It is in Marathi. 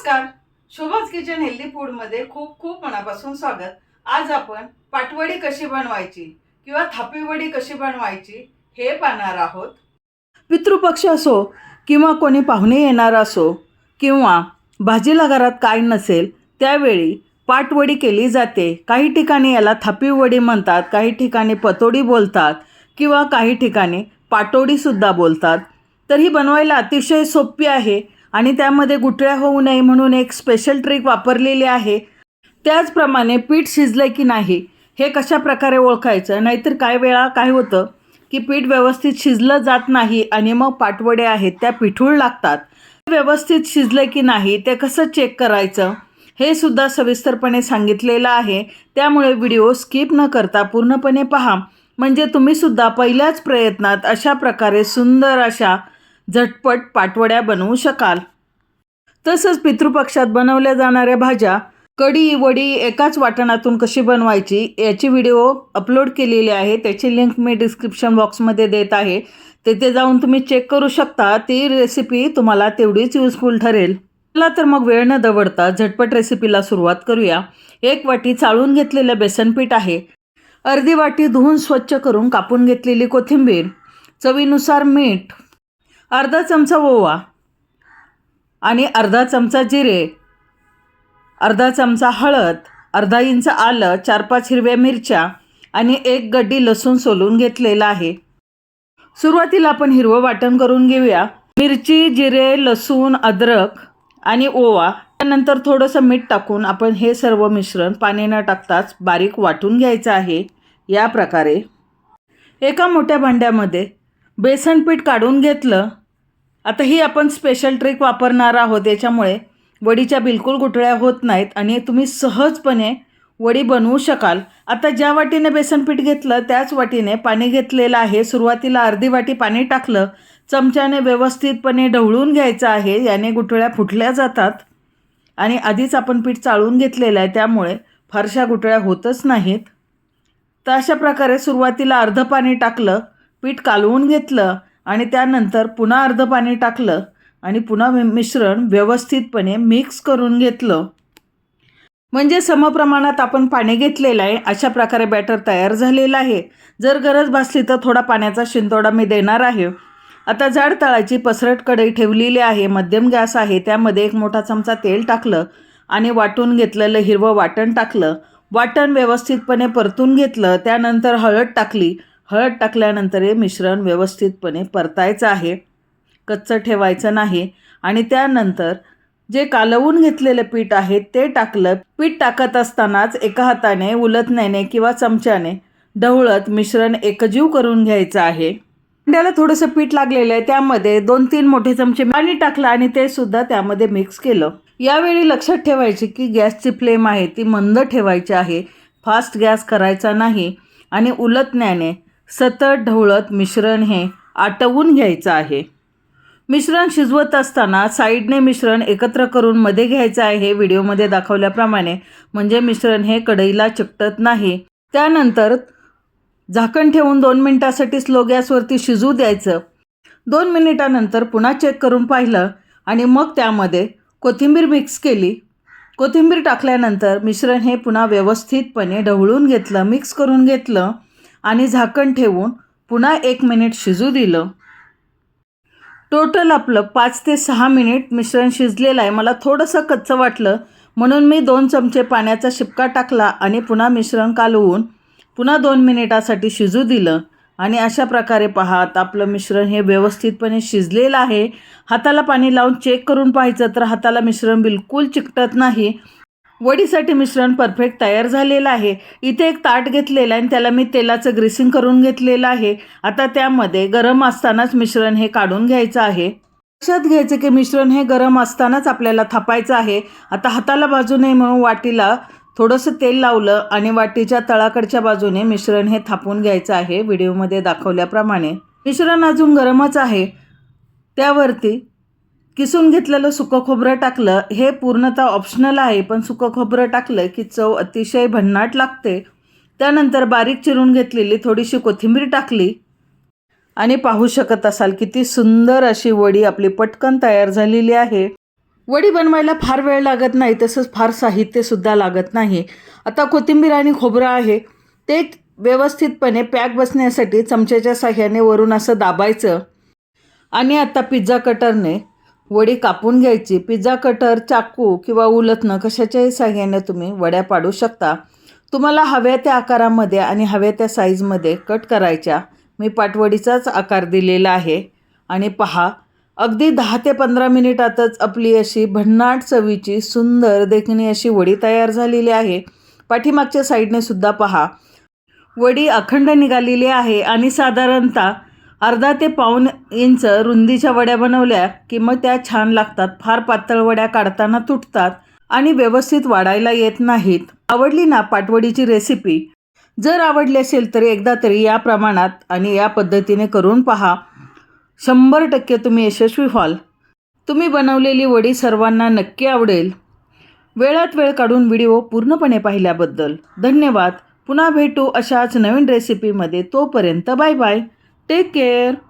नमस्कार. शोभाच किचन हेल्दी फूडमध्ये खूप खूप मनापासून स्वागत. आज आपण पाटवडी कशी बनवायची किंवा थापीवडी कशी बनवायची हे पाहणार आहोत. पितृपक्ष असो किंवा कोणी पाहुणे येणार असो किंवा भाजीला घरात काय नसेल त्यावेळी पाटवडी केली जाते. काही ठिकाणी याला थापीवडी म्हणतात काही ठिकाणी पतोडी बोलतात किंवा काही ठिकाणी पाटोडीसुद्धा बोलतात. तर ही बनवायला अतिशय सोपी आहे. आणि त्यामध्ये गुठळ्या होऊ नये म्हणून एक स्पेशल ट्रिक वापरलेली आहे. त्याचप्रमाणे पीठ शिजलं की नाही हे कशा प्रकारे ओळखायचं? नाहीतर काय वेळा काय होतं की पीठ व्यवस्थित शिजलं जात नाही आणि मग पाटवडे आहेत त्या पिठूळ लागतात. व्यवस्थित शिजलं की नाही ते कसं चेक करायचं? हे सुद्धा सविस्तरपणे सांगितलेलं आहे. त्यामुळे व्हिडिओ स्किप न करता पूर्णपणे पहा. म्हणजे तुम्हीसुद्धा पहिल्याच प्रयत्नात अशा प्रकारे सुंदर अशा झटपट पाटवड्या बनवू शकाल. तसंच पितृपक्षात बनवल्या जाणाऱ्या भाज्या कढी वडी एकाच वाटणातून कशी बनवायची याची व्हिडिओ अपलोड केलेली आहे. त्याची लिंक मी डिस्क्रिप्शन बॉक्समध्ये देत आहे. तेथे जाऊन तुम्ही चेक करू शकता. ती रेसिपी तुम्हाला तेवढीच युजफुल ठरेल. चला तर मग वेळ न दवडता झटपट रेसिपीला सुरुवात करूया. एक वाटी चाळून घेतलेलं बेसनपीठ आहे. अर्धी वाटी धुवून स्वच्छ करून कापून घेतलेली कोथिंबीर. चवीनुसार मीठ. अर्धा चमचा ओवा. आणि अर्धा चमचा जिरे अर्धा चमचा हळद अर्धा इंच आलं चार पाच हिरव्या मिरच्या आणि एक गड्डी लसूण सोलून घेतलेला आहे. सुरुवातीला आपण हिरवं वाटण करून घेऊया. मिरची जिरे लसूण अद्रक आणि ओवा त्यानंतर थोडंसं मीठ टाकून आपण हे सर्व मिश्रण पाणी न टाकताच बारीक वाटून घ्यायचं आहे. या प्रकारे एका मोठ्या भांड्यामध्ये बेसन पीठ काढून घेतलं. आता ही आपण स्पेशल ट्रिक वापरणार आहोत. याच्यामुळे वडीच्या बिलकुल गुठळ्या होत नाहीत आणि तुम्ही सहजपणे वडी बनवू शकाल. आता ज्या वाटीने बेसनपीठ घेतलं त्याच वाटीने पाणी घेतलेलं आहे. सुरुवातीला अर्धी वाटी पाणी टाकलं. चमच्याने व्यवस्थितपणे ढवळून घ्यायचं आहे. याने गुठळ्या फुटल्या जातात. आणि आधीच आपण पीठ चाळून घेतलेलं आहे. त्यामुळे फारशा गुठळ्या होतच नाहीत. तर अशा प्रकारे सुरुवातीला अर्धं पाणी टाकलं. पीठ कालवून घेतलं. आणि त्यानंतर पुन्हा अर्धं पाणी टाकलं आणि पुन्हा मिश्रण व्यवस्थितपणे मिक्स करून घेतलं. म्हणजे समप्रमाणात आपण पाणी घेतलेलं आहे अशा प्रकारे बॅटर तयार झालेलं आहे. जर गरज भासली तर थोडा पाण्याचा शिंतोडा मी देणार आहे. आता जाड तळाची पसरट कढई ठेवलेली आहे मध्यम गॅस आहे त्यामध्ये एक मोठा चमचा तेल टाकलं आणि वाटून घेतलेलं हिरवं वाटण टाकलं. वाटण व्यवस्थितपणे परतून घेतलं त्यानंतर हळद टाकली हळद टाकल्यानंतर हे मिश्रण व्यवस्थितपणे परतायचं आहे. कच्चं ठेवायचं नाही. आणि त्यानंतर जे कालवून घेतलेलं पीठ आहे ते टाकलं. पीठ टाकत असतानाच एका हाताने उलटण्याने किंवा चमच्याने ढवळत मिश्रण एकजीव करून घ्यायचं आहे. अंड्याला थोडंसं पीठ लागलेलं आहे. त्यामध्ये दोन तीन मोठे चमचे पाणी टाकलं आणि ते सुद्धा त्यामध्ये मिक्स केलं. यावेळी लक्षात ठेवायचे की गॅसची फ्लेम आहे. ती मंद ठेवायची आहे. फास्ट गॅस करायचा नाही. आणि उलटण्याने सतत ढवळत मिश्रण हे आटवून घ्यायचं आहे. मिश्रण शिजवत असताना साईडने मिश्रण एकत्र करून मध्ये घ्यायचं आहे. व्हिडिओमध्ये दाखवल्याप्रमाणे म्हणजे मिश्रण हे कढईला चिकटत नाही. त्यानंतर झाकण ठेवून दोन मिनटासाठी स्लो गॅसवरती शिजू द्यायचं. दोन मिनिटानंतर पुन्हा चेक करून पाहिलं आणि मग त्यामध्ये कोथिंबीर मिक्स केली. कोथिंबीर टाकल्यानंतर मिश्रण हे पुन्हा व्यवस्थितपणे ढवळून घेतलं मिक्स करून घेतलं. आणि झाकण ठेवून पुन्हा एक मिनिट शिजू दिलं. टोटल आपलं पाच ते सहा मिनिट मिश्रण शिजलेलं आहे. मला थोडंसं कच्चं वाटलं. म्हणून मी दोन चमचे पाण्याचा शिपका टाकला आणि पुन्हा मिश्रण कालवून पुन्हा दोन मिनिटासाठी शिजू दिलं. आणि अशा प्रकारे पाहात आपलं मिश्रण हे व्यवस्थितपणे शिजलेलं आहे. हाताला पाणी लावून चेक करून पाहायचं तर हाताला मिश्रण बिलकुल चिकटत नाही. वडीसाठी मिश्रण परफेक्ट तयार झालेलं आहे. इथे एक ताट घेतलेलं आहे आणि त्याला मी तेलाचं ग्रीसिंग करून घेतलेलं आहे. आता त्यामध्ये गरम असतानाच मिश्रण हे काढून घ्यायचं आहे. लक्षात घ्यायचं की मिश्रण हे गरम असतानाच आपल्याला थापायचं आहे. आता हाताला बाजू नये म्हणून वाटीला थोडंसं तेल लावलं आणि वाटीच्या तळाकडच्या बाजूने मिश्रण हे थापून घ्यायचं आहे. व्हिडिओमध्ये दाखवल्याप्रमाणे. मिश्रण अजून गरमच आहे. त्यावरती किसून घेतलेलं सुकं खोबरं टाकलं हे पूर्णतः ऑप्शनल आहे पण सुकं खोबरं टाकलं की चव अतिशय भन्नाट लागते. त्यानंतर बारीक चिरून घेतलेली थोडीशी कोथिंबीर टाकली. आणि पाहू शकत असाल किती सुंदर अशी वडी आपली पटकन तयार झालेली आहे. वडी बनवायला फार वेळ लागत नाही तसंच फार साहित्यसुद्धा लागत नाही. आता कोथिंबीर आणि खोबरं आहे. ते व्यवस्थितपणे पॅक बसण्यासाठी चमच्याच्या साह्याने वरून असं दाबायचं. आणि आता पिझ्झा कटरने वडी कापून घ्यायची पिझ्झा कटर चाकू किंवा उलथणं कशाच्याही साह्याने तुम्ही वड्या पाडू शकता. तुम्हाला हव्या त्या आकारामध्ये आणि हव्या त्या साईजमध्ये कट करायच्या. मी पाटवडीचाच आकार दिलेला आहे. आणि पहा अगदी दहा ते पंधरा मिनिटातच आपली अशी भन्नाट चवीची सुंदर देखणी अशी वडी तयार झालेली आहे. पाठीमागच्या साईडने सुद्धा पहा. वडी अखंड निघालेली आहे आणि साधारणतः अर्धा ते पाऊन इंच रुंदीच्या वड्या बनवल्या की मग त्या छान लागतात. फार पातळ वड्या काढताना तुटतात आणि व्यवस्थित वाढायला येत नाहीत. आवडली ना पाटवडीची रेसिपी जर आवडली असेल तर एकदा तरी या प्रमाणात आणि या पद्धतीने करून पहा. शंभर टक्के तुम्ही यशस्वी व्हाल. तुम्ही बनवलेली वडी सर्वांना नक्की आवडेल. वेळात वेळ काढून व्हिडिओ पूर्णपणे पाहिल्याबद्दल धन्यवाद. पुन्हा भेटू अशाच नवीन रेसिपीमध्ये तोपर्यंत बाय बाय. Take care.